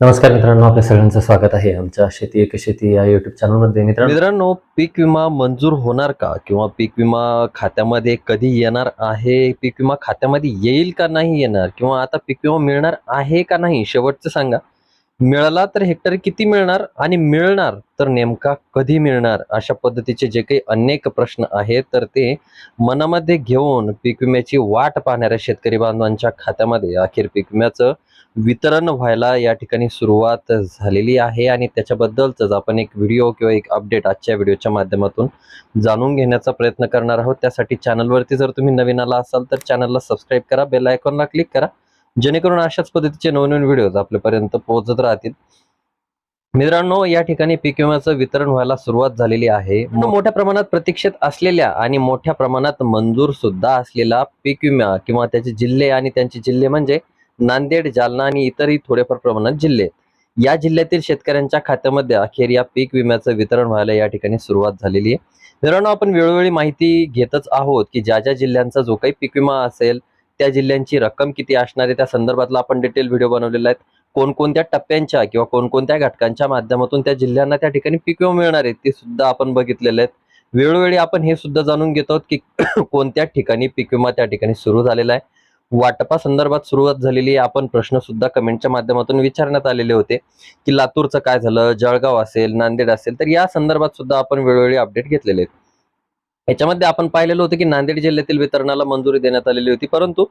नमस्कार मित्रांनो आपल्या सगळ्यांचं स्वागत आहे आमच्या शेती एक शेती या युट्यूब चॅनलमध्ये मित्रांनो मित्रांनो पीक विमा मंजूर होणार का? किंवा पीक विमा खात्यामध्ये कधी येणार आहे? पीक विमा खात्यामध्ये येईल का नाही येणार? किंवा आता पीक विमा मिळणार आहे का नाही? शेवटचं सांगा. मिळाला तर हेक्टर किती मिळणार आणि मिळणार तर नेमका कधी मिळणार? अशा पद्धतीचे जे काही अनेक प्रश्न आहेत तर ते मनामध्ये घेऊन पीक विम्याची वाट पाहणाऱ्या शेतकरी बांधवांच्या खात्यामध्ये अखेर पीक विम्याचं वितरण व्हायला या ठिकाणी सुरुवात झालेली आहे आणि त्याच्याबद्दलच आपण एक व्हिडिओ किंवा एक अपडेट आजच्या व्हिडिओच्या माध्यमातून जाणून घेण्याचा प्रयत्न करणार आहोत. त्यासाठी चॅनलवरती जर तुम्ही नवीन आला असाल तर चॅनलला सबस्क्राईब करा बेल आयकॉनला क्लिक करा जेणेकरून अशाच पद्धतीचे नवनवीन व्हिडिओज आपल्यापर्यंत पोहोचत राहतील. मित्रांनो या ठिकाणी पीक विम्याचं वितरण व्हायला सुरुवात झालेली आहे. मोठ्या प्रमाणात प्रतीक्षेत असलेल्या आणि मोठ्या प्रमाणात मंजूर सुद्धा असलेला पीक विमा किंवा त्याचे जिल्हे आणि त्यांचे जिल्हे म्हणजे नांदेड जालना आणि इतरही थोडेफार प्रमाणात जिल्हे. या जिल्ह्यातील शेतकऱ्यांच्या खात्यामध्ये अखेर या पीक विम्याचं वितरण व्हायला या ठिकाणी सुरुवात झालेली आहे. मित्रांनो आपण वेळोवेळी माहिती घेतच आहोत की ज्या ज्या जिल्ह्यांचा जो काही पीक विमा असेल त्या जिल्ह्यांची रक्कम किती असणार आहे? त्या संदर्भातला आपण डिटेल व्हिडिओ बनवलेला आहे. कोणकोणत्या टप्प्यांच्या किंवा कोणकोणत्या घटकांच्या माध्यमातून त्या जिल्ह्यांना त्या ठिकाणी पीक विमा मिळणार आहेत ते सुद्धा आपण बघितलेले आहेत वेळोवेळी आपण हे सुद्धा जाणून घेत आहोत की कोणत्या ठिकाणी पीक विमा त्या ठिकाणी सुरू झालेला आहे. वाटपा संदर्भात सुरुवात झालेली आपण प्रश्न सुद्धा कमेंटच्या माध्यमातून विचारण्यात आलेले होते. की लातूरचं काय झालं? जळगाव असेल नांदेड असेल तर या संदर्भात सुद्धा आपण वेळोवेळी अपडेट घेतलेले आहेत. याच्यामध्ये आपण पाहिलेलं होतं की नांदेड जिल्ह्यातील वितरणाला मंजुरी देण्यात आलेली होती परंतु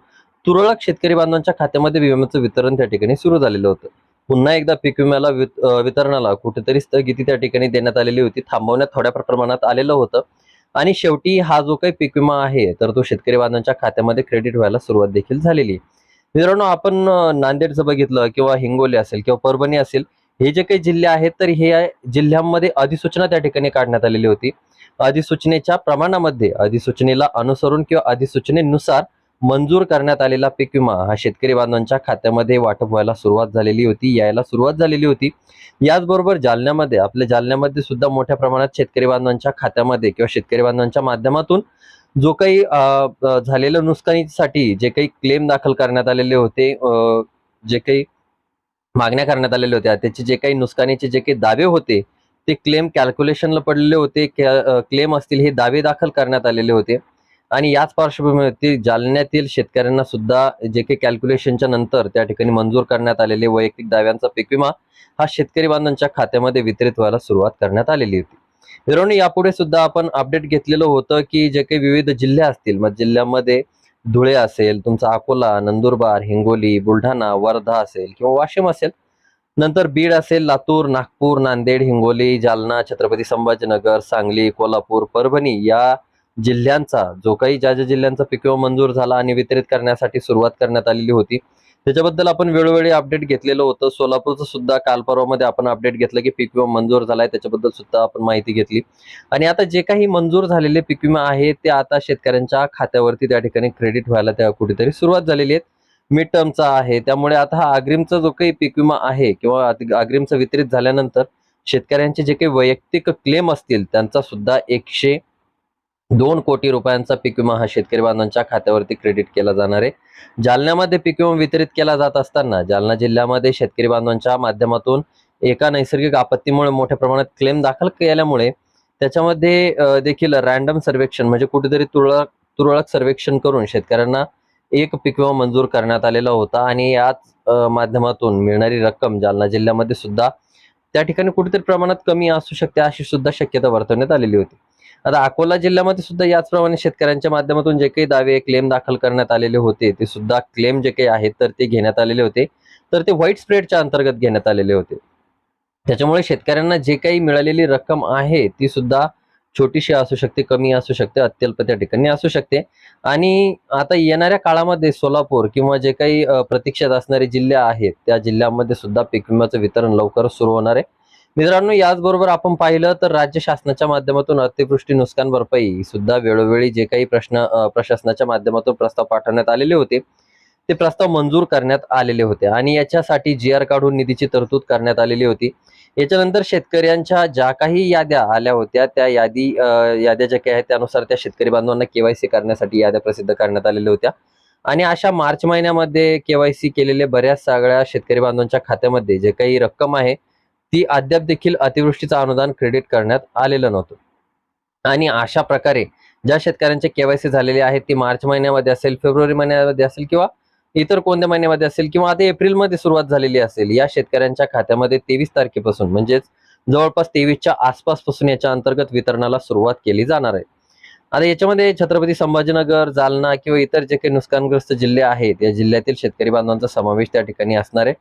तुरळक शेतकरी बांधवांच्या खात्यामध्ये विम्याचं वितरण त्या ठिकाणी सुरू झालेलं होतं. पुन्हा एकदा पीक विम्याला वितरणाला कुठेतरी स्थगिती त्या ठिकाणी देण्यात आलेली होती थांबवण्यात थोड्या प्रमाणात आलेलं होतं. आणि शेवटी हा जो काही पीक विमा आहे तर तो शेतकरी बांधवांच्या खात्यामध्ये क्रेडिट व्हायला सुरुवात देखील झालेली मित्रांनो आपण नांदेडचं बघितलं किंवा हिंगोली असेल किंवा परभणी असेल हे जे काही जिल्हे आहेत तर हे जिल्ह्यांमध्ये अधिसूचना त्या ठिकाणी काढण्यात आलेली होती. अधिसूचनेच्या प्रमाणामध्ये अधिसूचनेला अनुसरून किंवा अधिसूचनेनुसार मंजूर करण्यात आलेला पीक विमा हा शेतकरी बांधवांच्या खात्यामध्ये वाटप व्हायला सुरुवात झालेली होती यायला सुरुवात झालेली होती. याचबरोबर जालन्यामध्ये आपल्या जालन्यामध्ये सुद्धा मोठ्या प्रमाणात शेतकरी बांधवांच्या खात्यामध्ये किंवा शेतकरी बांधवांच्या माध्यमातून जो काही झालेल्या नुकसानीसाठी जे काही क्लेम दाखल करण्यात आलेले होते जे काही मागण्या करण्यात आलेल्या होत्या त्याचे जे काही नुकसानीचे जे काही दावे होते ते क्लेम कॅल्क्युलेशनला पडलेले होते क्लेम असतील हे दावे दाखल करण्यात आलेले होते. आणि याच पार्श्वभूमीवरती जालन्यातील शेतकऱ्यांना सुद्धा जे काही कॅल्क्युलेशनच्या नंतर त्या ठिकाणी मंजूर करण्यात आलेले वैयक्तिक दाव्यांचा पीक विमा हा शेतकरी बांधवांच्या खात्यामध्ये वितरित व्हायला सुरुवात करण्यात आलेली होती. मित्रांनो यापुढे सुद्धा आपण अपडेट घेतलेलं होतं की जे काही विविध जिल्हे असतील मग जिल्ह्यामध्ये धुळे असेल तुमचा अकोला नंदुरबार हिंगोली बुलढाणा वर्धा असेल किंवा वाशिम असेल नंतर बीड असेल लातूर नागपूर नांदेड हिंगोली जालना छत्रपती संभाजीनगर सांगली कोल्हापूर परभणी या जिल्ह्यांचा जो काही ज्या ज्या जिल्ह्यांचा पीक विमा मंजूर झाला आणि वितरित करण्यासाठी सुरुवात करण्यात आलेली होती त्याच्याबद्दल आपण वेळोवेळी अपडेट घेतलेलं होतं. सोलापूरचं सुद्धा काल परवामध्ये आपण अपडेट घेतलं की पीक विमा मंजूर झालाय त्याच्याबद्दल सुद्धा आपण माहिती घेतली. आणि आता जे काही मंजूर झालेले पीक विमा आहे ते आता शेतकऱ्यांच्या खात्यावरती त्या ठिकाणी क्रेडिट व्हायला त्या कुठेतरी सुरुवात झालेली आहे मिड टर्मचा आहे. त्यामुळे आता हा अग्रिमचा जो काही पीक विमा आहे किंवा अग्रिमचा वितरित झाल्यानंतर शेतकऱ्यांचे जे काही वैयक्तिक क्लेम असतील त्यांचा सुद्धा एकशे दोन कोटी रुपयांचा पीक विमा हा शेतकरी बांधवांच्या खात्यावरती क्रेडिट केला जाणार आहे. जालन्यामध्ये पीक विमा वितरित केला जात असताना जालना जिल्ह्यामध्ये शेतकरी बांधवांच्या माध्यमातून एका नैसर्गिक आपत्तीमुळे मोठ्या प्रमाणात क्लेम दाखल केल्यामुळे त्याच्यामध्ये देखील रॅन्डम सर्वेक्षण म्हणजे कुठेतरी तुरळक तुरळक सर्वेक्षण करून शेतकऱ्यांना एक पीक विमा मंजूर करण्यात आलेला होता आणि याच माध्यमातून मिळणारी रक्कम जालना जिल्ह्यामध्ये सुद्धा त्या ठिकाणी कुठेतरी प्रमाणात कमी असू शकते अशी सुद्धा शक्यता वर्तवण्यात आलेली होती. आता अकोला जिल्ह्यामध्ये सुद्धा याचप्रमाणे शेतकऱ्यांच्या माध्यमातून जे काही दावे क्लेम दाखल करण्यात आलेले होते ते सुद्धा क्लेम जे काही आहेत तर ते घेण्यात आलेले होते. तर ते व्हाईट स्प्रेडच्या अंतर्गत घेण्यात आलेले होते. त्याच्यामुळे शेतकऱ्यांना जे काही मिळालेली रक्कम आहे ती सुद्धा छोटीशी असू शकते कमी असू शकते अत्यल्प त्या ठिकाणी असू शकते. आणि आता येणाऱ्या काळामध्ये सोलापूर किंवा जे काही प्रतीक्षेत असणारे जिल्हे आहेत त्या जिल्ह्यामध्ये सुद्धा पीक विम्याचं वितरण लवकरच सुरू होणार आहे. मित्रांनो याचबरोबर आपण पाहिलं तर राज्य शासनाच्या माध्यमातून अतिवृष्टी नुकसान भरपाई सुद्धा वेळोवेळी जे काही प्रश्न प्रशासनाच्या माध्यमातून प्रस्ताव पाठवण्यात आलेले होते. ते प्रस्ताव मंजूर करण्यात आलेले होते आणि याच्यासाठी जी आर काढून निधीची तरतूद करण्यात आलेली होती. याच्यानंतर शेतकऱ्यांच्या ज्या काही याद्या आल्या होत्या त्या यादी याद्या ज्या काही आहेत त्यानुसार त्या शेतकरी बांधवांना केवायसी करण्यासाठी याद्या प्रसिद्ध करण्यात आलेल्या होत्या. आणि अशा मार्च महिन्यामध्ये केवायसी केलेले बऱ्याच सगळ्या शेतकरी बांधवांच्या खात्यामध्ये जे काही रक्कम आहे ती अद्याप देखील अतिवृष्टीचं अनुदान क्रेडिट करण्यात आलेलं नव्हतं. आणि अशा प्रकारे ज्या शेतकऱ्यांचे केवायसी झालेले आहेत ती मार्च महिन्यामध्ये असेल फेब्रुवारी महिन्यामध्ये असेल किंवा इतर कोणत्या महिन्यामध्ये असेल किंवा आता एप्रिलमध्ये सुरुवात झालेली असेल या शेतकऱ्यांच्या खात्यामध्ये तेवीस तारखेपासून म्हणजेच जवळपास तेवीसच्या आसपासपासून याच्या अंतर्गत वितरणाला सुरुवात केली जाणार आहे. आता याच्यामध्ये छत्रपती संभाजीनगर जालना किंवा इतर जे काही नुकसानग्रस्त जिल्हे आहेत या जिल्ह्यातील शेतकरी बांधवांचा समावेश त्या ठिकाणी असणार आहे.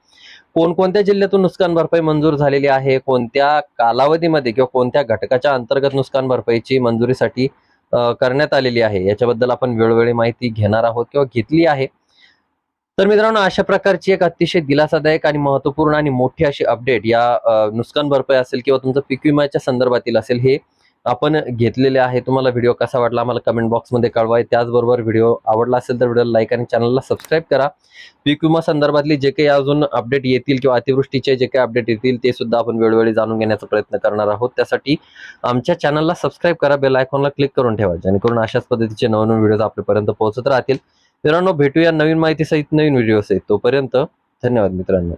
कोणकोणत्या जिल्ह्यातून नुकसान भरपाई मंजूर झालेली आहे? कोणत्या कालावधीमध्ये किंवा कोणत्या घटकाच्या अंतर्गत नुकसान भरपाईची मंजुरीसाठी करण्यात आलेली आहे? याच्याबद्दल आपण वेळोवेळी माहिती घेणार आहोत किंवा घेतली आहे. तर मित्रांनो अशा प्रकारची एक अतिशय दिलासादायक आणि महत्त्वपूर्ण आणि मोठी अशी अपडेट या नुकसान भरपाई असेल किंवा तुमचं पीक विम्याच्या संदर्भातील असेल हे आपण घेतलेले आहे. तुम्हाला व्हिडिओ कसा वाटला आम्हाला कमेंट बॉक्समध्ये कळवा. त्याचबरोबर व्हिडिओ आवडला असेल तर व्हिडिओला लाईक आणि चॅनलला सबस्क्राईब करा. पीक विमा संदर्भातली जे काही अजून अपडेट येतील किंवा अतिवृष्टीचे जे काही अपडेट येतील ते सुद्धा आपण वेळोवेळी जाणून घेण्याचा प्रयत्न करणार आहोत. त्यासाठी आमच्या चॅनलला सबस्क्राईब करा. बेल आयकॉनला क्लिक करून ठेवा. जेणेकरून अशाच पद्धतीचे नवनवीन व्हिडिओ आपल्यापर्यंत पोहोचत राहतील. मित्रांनो भेटूया नवीन माहितीसहित नवीन व्हिडिओ सहित तोपर्यंत धन्यवाद मित्रांनो.